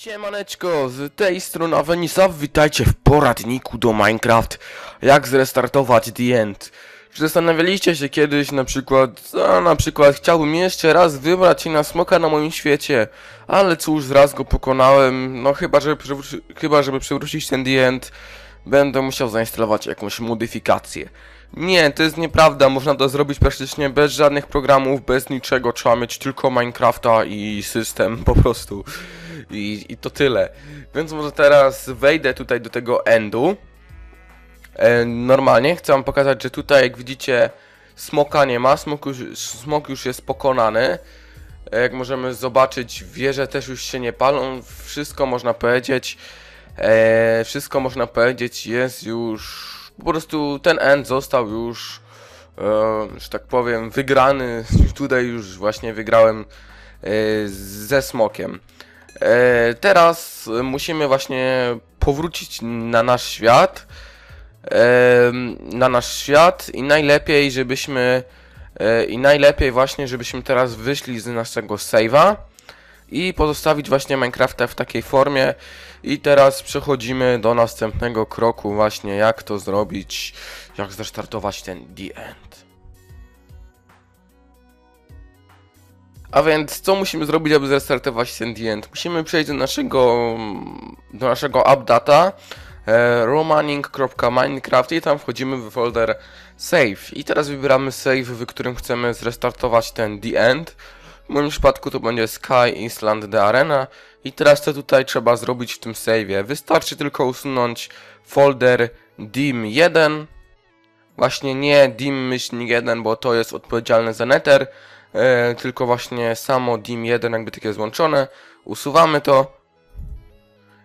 Siemaneczko, z tej strony Avenisa, witajcie w poradniku do Minecraft. Jak zrestartować The End? Czy zastanawialiście się kiedyś na przykład, a na przykład chciałbym jeszcze raz wybrać się na smoka na moim świecie? Ale cóż, raz go pokonałem, no chyba żeby, chyba żeby przywrócić ten The End Będę musiał zainstalować jakąś modyfikację. Nie, to jest nieprawda, można to zrobić praktycznie bez żadnych programów, bez niczego, trzeba mieć tylko Minecrafta i system po prostu. I, I to tyle. Więc może teraz wejdę tutaj do tego endu. E, normalnie chcę wam pokazać, że tutaj jak widzicie smoka nie ma, smok już, smok już jest pokonany. E, jak możemy zobaczyć, wieże też już się nie palą, wszystko można powiedzieć, e, wszystko można powiedzieć jest już, po prostu ten end został już, e, że tak powiem, wygrany, tutaj już właśnie wygrałem e, ze smokiem. E, teraz musimy właśnie powrócić na nasz świat. E, na nasz świat i najlepiej, żebyśmy e, i najlepiej właśnie, żebyśmy teraz wyszli z naszego save'a i pozostawić właśnie Minecrafta w takiej formie. I teraz przechodzimy do następnego kroku właśnie, jak to zrobić, jak zrestartować ten The End. A więc co musimy zrobić, aby zrestartować End? Musimy przejść do naszego, do naszego updata e, romaning.minecraft i tam wchodzimy w folder save. I teraz wybieramy save, w którym chcemy zrestartować ten The End. W moim przypadku to będzie Sky Island The Arena. I teraz co tutaj trzeba zrobić w tym save'ie? Wystarczy tylko usunąć folder dim1. Właśnie nie dim myślnik 1, bo to jest odpowiedzialne za nether. E, tylko właśnie samo dim1 jakby takie złączone. Usuwamy to.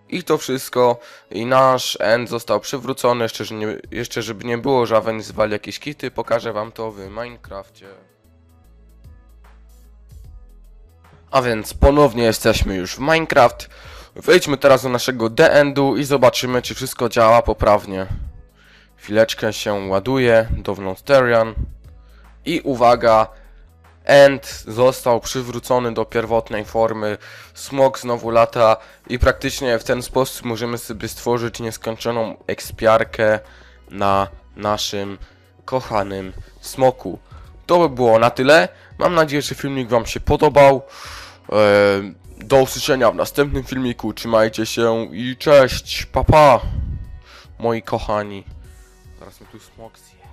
I to wszystko. I nasz end został przywrócony. Jeszcze, że nie, jeszcze żeby nie było, że Aven zwali jakieś kity. Pokażę wam to w Minecrafcie. A więc ponownie jesteśmy już w Minecraft. Wejdźmy teraz do naszego D-endu i zobaczymy, czy wszystko działa poprawnie. Chwileczkę się ładuje do Terian. I uwaga, End został przywrócony do pierwotnej formy. Smok znowu lata i praktycznie w ten sposób możemy sobie stworzyć nieskończoną ekspiarkę na naszym kochanym smoku. To by było na tyle. Mam nadzieję, że filmik Wam się podobał. Eee, Do usłyszenia w następnym filmiku. Trzymajcie się i cześć. Pa pa. Moi kochani. Cusmoxia.